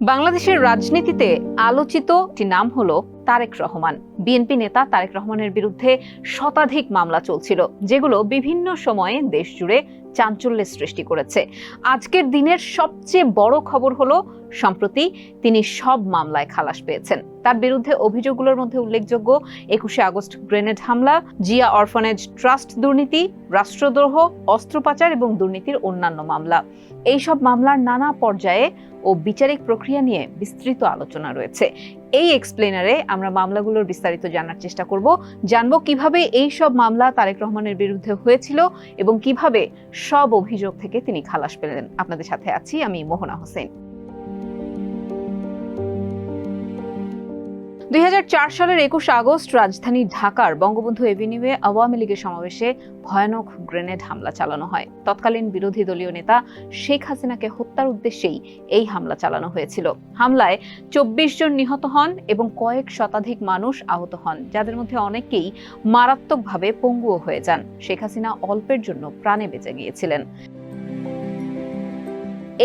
বাংলাদেশের রাজনীতিতে আলোচিত একটি নাম হলো তারেক রহমান। বিএনপি নেতা তারেক রহমানের বিরুদ্ধে শতাধিক মামলা চলছিল, যেগুলো বিভিন্ন সময়ে দেশ জুড়ে চাঞ্চল্যের সৃষ্টি করেছে। আজকের দিনের সবচেয়ে বড় খবর হলো, সম্প্রতি তিনি সব মামলায় খালাস পেয়েছেন। তার বিরুদ্ধে অভিযোগগুলোর মধ্যে উল্লেখযোগ্য, একুশে আগস্ট গ্রেনেড হামলা, জিয়া অরফানেজ ট্রাস্ট দুর্নীতি, রাষ্ট্রদ্রোহ অস্ত্র পাচার এবং দুর্নীতির অন্যান্য মামলা। এই সব মামলার নানা পর্যায়ে ও বিচারিক প্রক্রিয়া নিয়ে বিস্তৃত আলোচনা রয়েছে। এই এক্সপ্লেনারে আমরা মামলাগুলোর বিস্তারিত জানার চেষ্টা করব। জানব কীভাবে এই সব মামলা তারেক রহমানের বিরুদ্ধে হয়েছিল এবং কীভাবে সব অভিযোগ থেকে তিনি খালাস পেলেন। আপনাদের সাথে আছি আমি মোহনা হোসেন। দুই হাজার চার সালের একুশ আগস্ট রাজধানী ঢাকার বঙ্গবন্ধু এভিনিউয়ে আওয়ামী লীগের সমাবেশে ভয়ানক গ্রেনেড হামলা চালানো হয়। তৎকালীন বিরোধী দলীয় নেতা শেখ হাসিনাকে হত্যার উদ্দেশ্যেই এই হামলা চালানো হয়েছিল। হামলায় চব্বিশ জন নিহত হন এবং কয়েক শতাধিক মানুষ আহত হন, যাদের মধ্যে অনেকেই মারাত্মকভাবে পঙ্গুও হয়ে যান। শেখ হাসিনা অল্পের জন্য প্রাণে বেঁচে গিয়েছিলেন।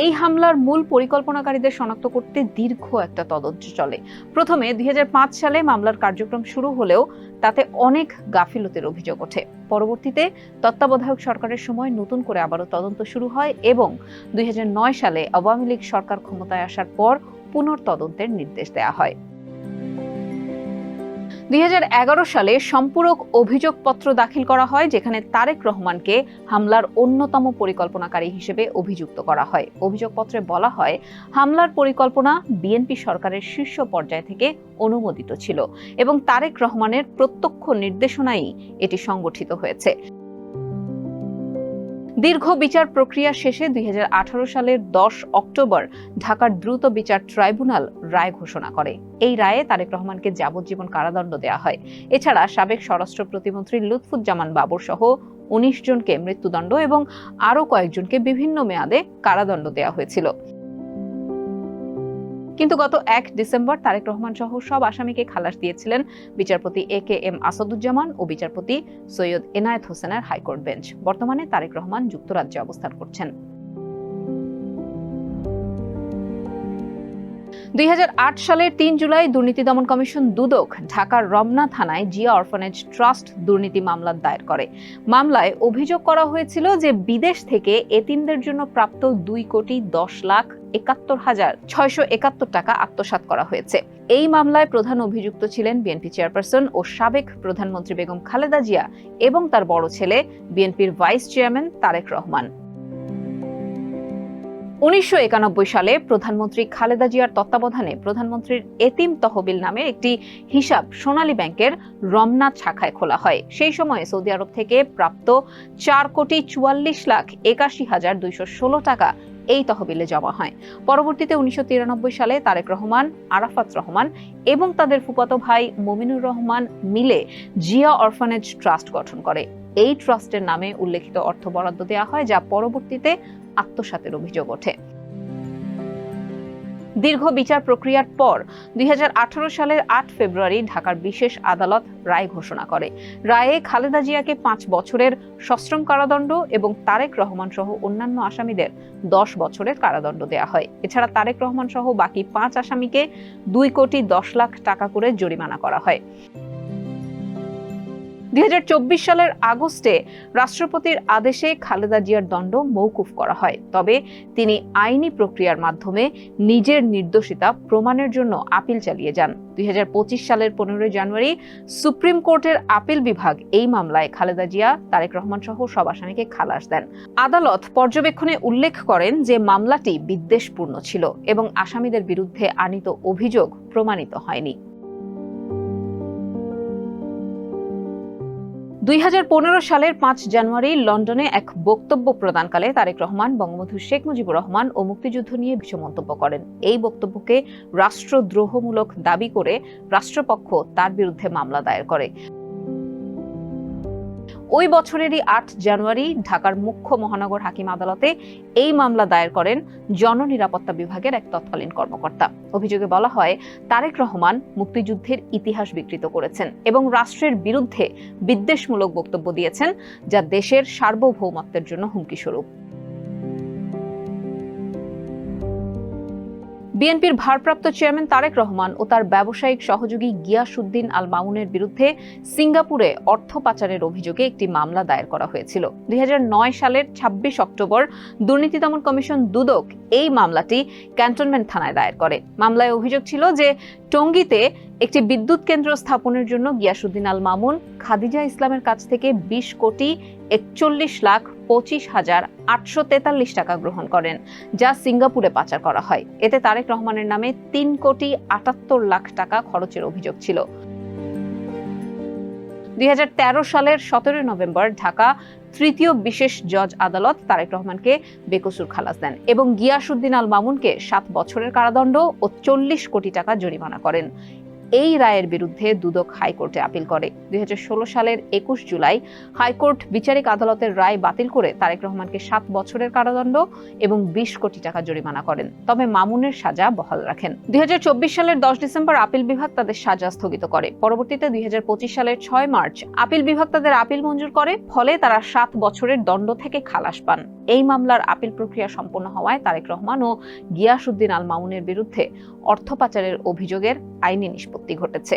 এই হামলার মূল পরিকল্পনাকারীদের শনাক্ত করতে দীর্ঘ একটা তদন্ত চলে। প্রথমে দুই হাজার পাঁচ সালে মামলার কার্যক্রম শুরু হলেও তাতে অনেক গাফিলতির অভিযোগ ওঠে। পরবর্তীতে তত্ত্বাবধায়ক সরকারের সময় নতুন করে আবারও তদন্ত শুরু হয় এবং দুই হাজার নয় সালে আওয়ামী লীগ সরকার ক্ষমতায় আসার পর পুনর্তদন্তের নির্দেশ দেওয়া হয়। দুই হাজার এগারো সালে সম্পূরক অভিযোগপত্র দাখিল করা হয়, যেখানে তারেক রহমানকে হামলার অন্যতম পরিকল্পনাকারী হিসেবে অভিযুক্ত করা হয়। অভিযোগপত্রে বলা হয়, হামলার পরিকল্পনা বিএনপি সরকারের শীর্ষ পর্যায় থেকে অনুমোদিত ছিল এবং তারেক রহমানের প্রত্যক্ষ নির্দেশনায় এটি সংগঠিত হয়েছে। দীর্ঘ বিচার প্রক্রিয়া শেষে দুই হাজার আঠারো সালের দশ অক্টোবর ঢাকার দ্রুত বিচার ট্রাইব্যুনাল রায় ঘোষণা করে। এই রায়ে তারেক রহমানকে যাবজ্জীবন কারাদণ্ড দেওয়া হয়। এছাড়া সাবেক স্বরাষ্ট্র প্রতিমন্ত্রী লুৎফুজ্জামান বাবর সহ উনিশ জনকে মৃত্যুদণ্ড এবং আরও কয়েকজনকে বিভিন্ন মেয়াদে কারাদণ্ড দেওয়া হয়েছিল। কিন্তু গত এক ডিসেম্বর তারেক রহমান সহ সব আসামিকে খালাস দিয়েছিলেন বিচারপতি এ কে এম আসাদুজ্জামান ও বিচারপতি সৈয়দ এনায়েত হোসেনের হাইকোর্ট বেঞ্চ। বর্তমানে তারেক রহমান যুক্তরাজ্যে অবস্থান করছেন। দুই হাজার আট সালের তিন জুলাই দুর্নীতি দমন কমিশন দুদক ঢাকার রমনা থানায় জিয়া অরফানেজ ট্রাস্ট দুর্নীতি মামলা দায়ের করে। মামলায় অভিযোগ করা হয়েছিল যে বিদেশ থেকে এতিমদের জন্য প্রাপ্ত দুই কোটি দশ লাখ একাত্তর হাজার ছয়শো একাত্তর টাকা আত্মসাৎ করা হয়েছে। এই মামলায় প্রধান অভিযুক্ত ছিলেন বিএনপি চেয়ারপারসন ও সাবেক প্রধানমন্ত্রী বেগম খালেদা জিয়া এবং তার বড় ছেলে বিএনপির ভাইস চেয়ারম্যান তারেক রহমান। উনিশশো সালে প্রধানমন্ত্রী খালেদা জিয়ার তত্ত্বাবধানে প্রধানমন্ত্রীর এতিম তহবিল নামের একটি হিসাব সোনালী ব্যাংকের রমনা শাখায় খোলা হয়। সেই সময়ে সৌদি আরব থেকে প্রাপ্ত চার কোটি চুয়াল্লিশ লাখ একাশি হাজার দুইশো ষোলো টাকা এই তহবিলে জমা হয়। পরবর্তীতে উনিশশো তিরানব্বই সালে তারেক রহমান, আরাফাত রহমান এবং তাদের ফুপাতো ভাই মমিনুর রহমান মিলে জিয়া অরফানেজ ট্রাস্ট গঠন করে। এই ট্রাস্টের নামে উল্লেখিত অর্থ বরাদ্দ দেওয়া হয় যা পরবর্তীতে আত্মসাতের অভিযোগ ওঠে। দীর্ঘ বিচার প্রক্রিয়ার পর দুই সালের আট ফেব্রুয়ারি ঢাকার বিশেষ আদালত রায় ঘোষণা করে। রায়ে খালেদা জিয়াকে পাঁচ বছরের সশ্রম কারাদণ্ড এবং তারেক রহমান সহ অন্যান্য আসামিদের দশ বছরের কারাদণ্ড দেয়া হয়। এছাড়া তারেক রহমান সহ বাকি পাঁচ আসামিকে দুই কোটি দশ লাখ টাকা করে জরিমানা করা হয়। দুই হাজার চব্বিশ সালের আগস্টে রাষ্ট্রপতির আদেশে খালেদা জিয়ার দণ্ড মৌকুফ করা হয়। তবে তিনি আইনি প্রক্রিয়ার মাধ্যমে নিজের নির্দোষিতা প্রমাণের জন্য আপিল চালিয়ে যান। দুই হাজার পঁচিশ সালের পনেরোই জানুয়ারি সুপ্রিম কোর্টের আপিল বিভাগ এই মামলায় খালেদা জিয়া, তারেক রহমান সহ সব আসামিকে খালাস দেন। আদালত পর্যবেক্ষণে উল্লেখ করেন যে মামলাটি বিদ্বেষপূর্ণ ছিল এবং আসামিদের বিরুদ্ধে আনিত অভিযোগ প্রমাণিত হয়নি। দুই হাজার পনেরো সালের পাঁচ জানুয়ারি লন্ডনে এক বক্তব্য প্রদানকালে তারেক রহমান, বঙ্গবন্ধু শেখ মুজিবুর রহমান ও মুক্তিযুদ্ধ নিয়ে বিশ্ব মন্তব্য করেন। এই বক্তব্যকে রাষ্ট্রদ্রোহমূলক দাবি করে রাষ্ট্রপক্ষ তার বিরুদ্ধে মামলা দায়ের করে। ওই বছরেরই আট জানুয়ারি ঢাকার মুখ্য মহানগর হাকিম আদালতে এই মামলা দায়ের করেন জননিরাপত্তা বিভাগের এক তৎকালীন কর্মকর্তা। অভিযোগে বলা হয়, তারেক রহমান মুক্তিযুদ্ধের ইতিহাস বিকৃত করেছেন এবং রাষ্ট্রের বিরুদ্ধে বিদ্বেষমূলক বক্তব্য দিয়েছেন যা দেশের সার্বভৌমত্বের জন্য হুমকি স্বরূপ বিএনপির ভারপ্রাপ্ত চেয়ারম্যান তারেক রহমান ও তার ব্যবসায়িক সহযোগী গিয়াসুদ্দিন আল মামুনের বিরুদ্ধে সিঙ্গাপুরে অর্থ পাচারের অভিযোগে একটি মামলা দায়ের করা হয়েছিল। দুই সালের ২৬ অক্টোবর দুর্নীতি দমন কমিশন দুদক এই মামলাটি ক্যান্টনমেন্ট থানায় দায়ের করে। মামলায় অভিযোগ ছিল যে টঙ্গীতে একটি বিদ্যুৎ কেন্দ্র স্থাপনের জন্য গিয়াসুদ্দিন আল মামুন খাদিজা ইসলামের কাছ থেকে বিশ কোটি একচল্লিশ লাখ পঁচিশ হাজার আটশো তেতাল্লিশ টাকা গ্রহণ করেন, যা সিঙ্গাপুরে পাচার করা হয়। এতে তারেক রহমানের নামে তিন কোটি আটাত্তর লাখ টাকা খরচের অভিযোগ ছিল। দুই হাজার তেরো সালের সতেরোই নভেম্বর ঢাকা তৃতীয় বিশেষ জজ আদালত তারেক রহমানকে বেকসুর খালাস দেন এবং গিয়াসুদ্দিন আল মামুনকে সাত বছরের কারাদণ্ড ও চল্লিশ কোটি টাকা জরিমানা করেন। এই রায়ের বিরুদ্ধে দুদক হাইকোর্টে আপিল করে। দুই হাজার ষোলো সালের একুশ জুলাই হাইকোর্ট বিচারিক আদালতের রায় বাতিল করে তারেক রহমানকে সাত বছরের কারাদণ্ড এবং বিশ কোটি টাকা জরিমানা করেন। তবে মামুনের সাজা বহাল রাখেন। দুই সালের দশ ডিসেম্বর আপিল বিভাগ তাদের সাজা স্থগিত করে। পরবর্তীতে দুই হাজার পঁচিশ সালের ছয় মার্চ আপিল বিভাগ তাদের আপিল মঞ্জুর করে, ফলে তারা সাত বছরের দণ্ড থেকে খালাস পান। এই মামলার আপিল প্রক্রিয়া সম্পন্ন হওয়ায় তারেক রহমান ও গিয়াসুদ্দিন আল মামুনের বিরুদ্ধে অর্থ পাচারের অভিযোগের আইনি নিষ্পত্তি ঘটেছে।